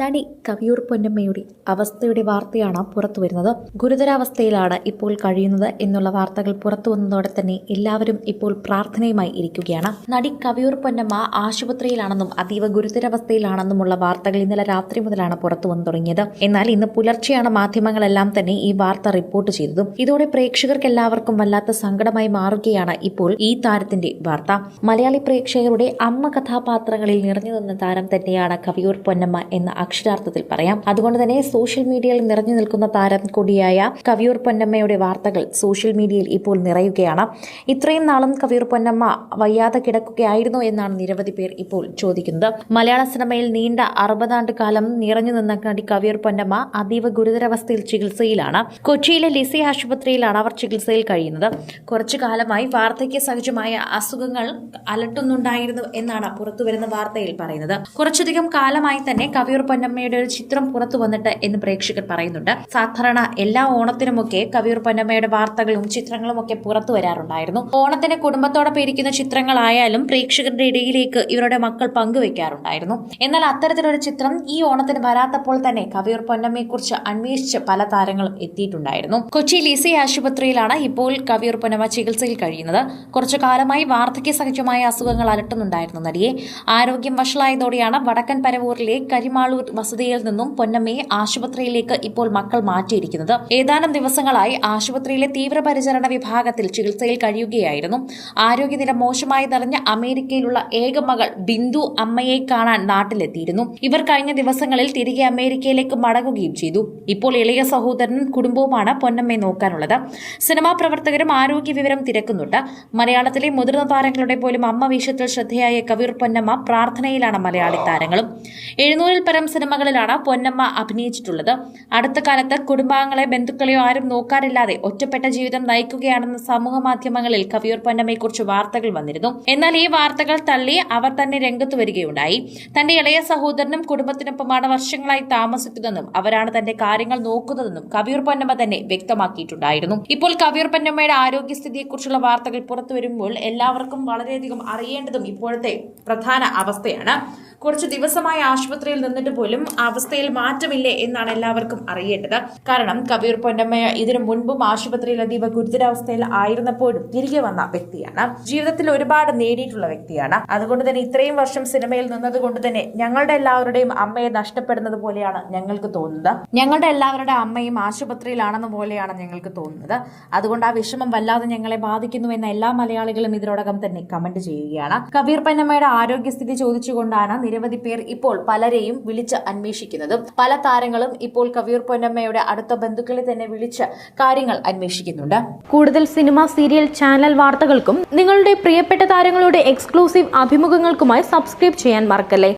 നടി കവിയൂർ പൊന്നമ്മയുടെ അവസ്ഥയുടെ വാർത്തയാണ് പുറത്തു വരുന്നത്. ഗുരുതരാവസ്ഥയിലാണ് ഇപ്പോൾ കഴിയുന്നത് എന്നുള്ള വാർത്തകൾ പുറത്തു വന്നതോടെ തന്നെ എല്ലാവരും ഇപ്പോൾ പ്രാർത്ഥനയുമായി ഇരിക്കുകയാണ്. നടി കവിയൂർ പൊന്നമ്മ ആശുപത്രിയിലാണെന്നും അതീവ ഗുരുതരാവസ്ഥയിലാണെന്നുമുള്ള വാർത്തകൾ ഇന്നലെ രാത്രി മുതലാണ് പുറത്തു വന്നു തുടങ്ങിയത്. എന്നാൽ ഇന്ന് പുലർച്ചെയാണ് മാധ്യമങ്ങളെല്ലാം തന്നെ ഈ വാർത്ത റിപ്പോർട്ട് ചെയ്തതും. ഇതോടെ പ്രേക്ഷകർക്ക് എല്ലാവർക്കും വല്ലാത്ത സങ്കടമായി മാറുകയാണ് ഇപ്പോൾ ഈ താരത്തിന്റെ വാർത്ത. മലയാളി പ്രേക്ഷകരുടെ അമ്മ കഥാപാത്രങ്ങളിൽ നിറഞ്ഞു നിന്ന താരം തന്നെയാണ് കവിയൂർ പൊന്നമ്മ എന്ന അക്ഷരാർത്ഥത്തിൽ പറയാം. അതുകൊണ്ട് തന്നെ സോഷ്യൽ മീഡിയയിൽ നിറഞ്ഞു നിൽക്കുന്ന താരം കൂടിയായ കവിയൂർ പൊന്നമ്മയുടെ വാർത്തകൾ സോഷ്യൽ മീഡിയയിൽ ഇപ്പോൾ നിറയുകയാണ്. ഇത്രയും നാളും കവിയൂർ പൊന്നമ്മ വയ്യാതെ കിടക്കുകയായിരുന്നു എന്നാണ് നിരവധി പേർ ഇപ്പോൾ ചോദിക്കുന്നത്. മലയാള സിനിമയിൽ നീണ്ട അറുപതാണ്ട് കാലം നിറഞ്ഞു നിന്ന നടി കവിയൂർ പൊന്നമ്മ അതീവ ഗുരുതരാവസ്ഥയിൽ ചികിത്സയിലാണ്. കൊച്ചിയിലെ ലിസി ആശുപത്രിയിലാണ് അവർ ചികിത്സയിൽ കഴിയുന്നത്. കുറച്ചു കാലമായി വാർദ്ധക്യ സഹജമായ അസുഖങ്ങൾ അലട്ടുന്നുണ്ടായിരുന്നു എന്നാണ് പുറത്തുവരുന്ന വാർത്തയിൽ പറയുന്നത്. കുറച്ചധികം കാലമായി തന്നെ കവിയൂർ പൊന്നമ്മയുടെ ഒരു ചിത്രം പുറത്തു വന്നിട്ട് എന്ന് പ്രേക്ഷകർ പറയുന്നുണ്ട്. സാധാരണ എല്ലാ ഓണത്തിനുമൊക്കെ കവിയൂർ പൊന്നമ്മയുടെ വാർത്തകളും ചിത്രങ്ങളും ഒക്കെ പുറത്തു വരാറുണ്ടായിരുന്നു. ഓണത്തിന് കുടുംബത്തോടൊപ്പം ഇരിക്കുന്ന ചിത്രങ്ങളായാലും പ്രേക്ഷകരുടെ ഇടയിലേക്ക് ഇവരുടെ മക്കൾ പങ്കുവെക്കാറുണ്ടായിരുന്നു. എന്നാൽ അത്തരത്തിലൊരു ചിത്രം ഈ ഓണത്തിന് വരാത്തപ്പോൾ തന്നെ കവിയൂർ പൊന്നമ്മയെ കുറിച്ച് അന്വേഷിച്ച് പല താരങ്ങളും എത്തിയിട്ടുണ്ടായിരുന്നു. കൊച്ചി ലിസി ആശുപത്രിയിലാണ് ഇപ്പോൾ കവിയൂർ പൊന്നമ്മ ചികിത്സയിൽ കഴിയുന്നത്. കുറച്ചു കാലമായി വാർദ്ധക്യ സഹജമായ അസുഖങ്ങൾ അലട്ടുന്നുണ്ടായിരുന്നു നടിയെ. ആരോഗ്യം വഷളായതോടെയാണ് വടക്കൻ പരവൂരിലെ കരിമാളൂർ വസതിയിൽ നിന്നും പൊന്നമ്മയെ ആശുപത്രിയിലേക്ക് ഇപ്പോൾ മക്കൾ മാറ്റിയിരിക്കുന്നത്. ഏതാനും ദിവസങ്ങളായി ആശുപത്രിയിലെ തീവ്രപരിചരണ വിഭാഗത്തിൽ ചികിത്സയിൽ കഴിയുകയായിരുന്നു. ആരോഗ്യനില മോശമായതറിഞ്ഞ അമേരിക്കയിലുള്ള ഏക മകൾ ബിന്ദു അമ്മയെ കാണാൻ നാട്ടിലെത്തിയിരുന്നു. ഇവർ കഴിഞ്ഞ ദിവസങ്ങളിൽ തിരികെ അമേരിക്കയിലേക്ക് മടങ്ങുകയും ചെയ്തു. ഇപ്പോൾ ഇളയ സഹോദരനും കുടുംബവുമാണ് പൊന്നമ്മയെ നോക്കാനുള്ളത്. സിനിമാ പ്രവർത്തകരും ആരോഗ്യ വിവരം തിരക്കുന്നുണ്ട്. മലയാളത്തിലെ മുതിർന്ന താരങ്ങളുടെ പോലും അമ്മ വേഷത്തിൽ ശ്രദ്ധയായ കവിർ പൊന്നമ്മ പ്രാർത്ഥനയിലാണ് മലയാളി താരങ്ങളും. എഴുന്നൂറിൽ പരം സിനിമകളിലാണ് പൊന്നമ്മ അഭിനയിച്ചിട്ടുള്ളത്. അടുത്ത കാലത്ത് കുടുംബാംഗങ്ങളെ ബന്ധുക്കളെയോ ആരും നോക്കാറില്ലാതെ ഒറ്റപ്പെട്ട ജീവിതം നയിക്കുകയാണെന്ന് സമൂഹ മാധ്യമങ്ങളിൽ കവിയൂർ പൊന്നമ്മയെക്കുറിച്ച് വാർത്തകൾ വന്നിരുന്നു. എന്നാൽ ഈ വാർത്തകൾ തള്ളി അവർ തന്നെ രംഗത്ത് വരികയുണ്ടായി. തന്റെ ഇളയ സഹോദരനും കുടുംബത്തിനൊപ്പമാണ് വർഷങ്ങളായി താമസിക്കുന്നതെന്നും അവരാണ് തന്റെ കാര്യങ്ങൾ നോക്കുന്നതെന്നും കവിയൂർ പൊന്നമ്മ തന്നെ വ്യക്തമാക്കിയിട്ടുണ്ടായിരുന്നു. ഇപ്പോൾ കവിയൂർ പൊന്നമ്മയുടെ ആരോഗ്യസ്ഥിതിയെക്കുറിച്ചുള്ള വാർത്തകൾ പുറത്തു വരുമ്പോൾ എല്ലാവർക്കും വളരെയധികം അറിയേണ്ടതും ഇപ്പോഴത്തെ പ്രധാന അവസ്ഥയാണ്. കുറച്ച് ദിവസമായി ആശുപത്രിയിൽ നിന്നിട്ട് പോലും അവസ്ഥയിൽ മാറ്റമില്ലേ എന്നാണ് എല്ലാവർക്കും അറിയേണ്ടത്. കാരണം കവിയൂർ പൊന്നമ്മയ ഇതിനു മുൻപും ആശുപത്രിയിൽ അതീവ ഗുരുതരാവസ്ഥയിൽ ആയിരുന്നപ്പോഴും തിരികെ വന്ന വ്യക്തിയാണ്. ജീവിതത്തിൽ ഒരുപാട് നേടിയിട്ടുള്ള വ്യക്തിയാണ്. അതുകൊണ്ട് തന്നെ ഇത്രയും വർഷം സിനിമയിൽ നിന്നത് കൊണ്ട് തന്നെ ഞങ്ങളുടെ എല്ലാവരുടെയും അമ്മയെ നഷ്ടപ്പെടുന്നത് പോലെയാണ് ഞങ്ങൾക്ക് തോന്നുന്നത്. ഞങ്ങളുടെ എല്ലാവരുടെ അമ്മയും ആശുപത്രിയിലാണെന്ന പോലെയാണ് ഞങ്ങൾക്ക് തോന്നുന്നത്. അതുകൊണ്ട് ആ വിഷമം വല്ലാതെ ഞങ്ങളെ ബാധിക്കുന്നു എന്ന എല്ലാ മലയാളികളും ഇതിനോടകം തന്നെ കമന്റ് ചെയ്യുകയാണ്. കബീർ പൊന്നമ്മയുടെ ആരോഗ്യസ്ഥിതി ചോദിച്ചുകൊണ്ടാണ് നിരവധി പേർ ഇപ്പോൾ പലരെയും അന്വേഷിക്കുന്നത് പല താരങ്ങളും ഇപ്പോൾ കവിയൂർ പൊന്നമ്മയുടെ അടുത്ത ബന്ധുക്കളെ തന്നെ വിളിച്ച് കാര്യങ്ങൾ അന്വേഷിക്കുന്നുണ്ട്. കൂടുതൽ സിനിമ സീരിയൽ ചാനൽ വാർത്തകൾക്കും നിങ്ങളുടെ പ്രിയപ്പെട്ട താരങ്ങളുടെ എക്സ്ക്ലൂസീവ് അഭിമുഖങ്ങൾക്കുമായി സബ്സ്ക്രൈബ് ചെയ്യാൻ മറക്കല്ലേ?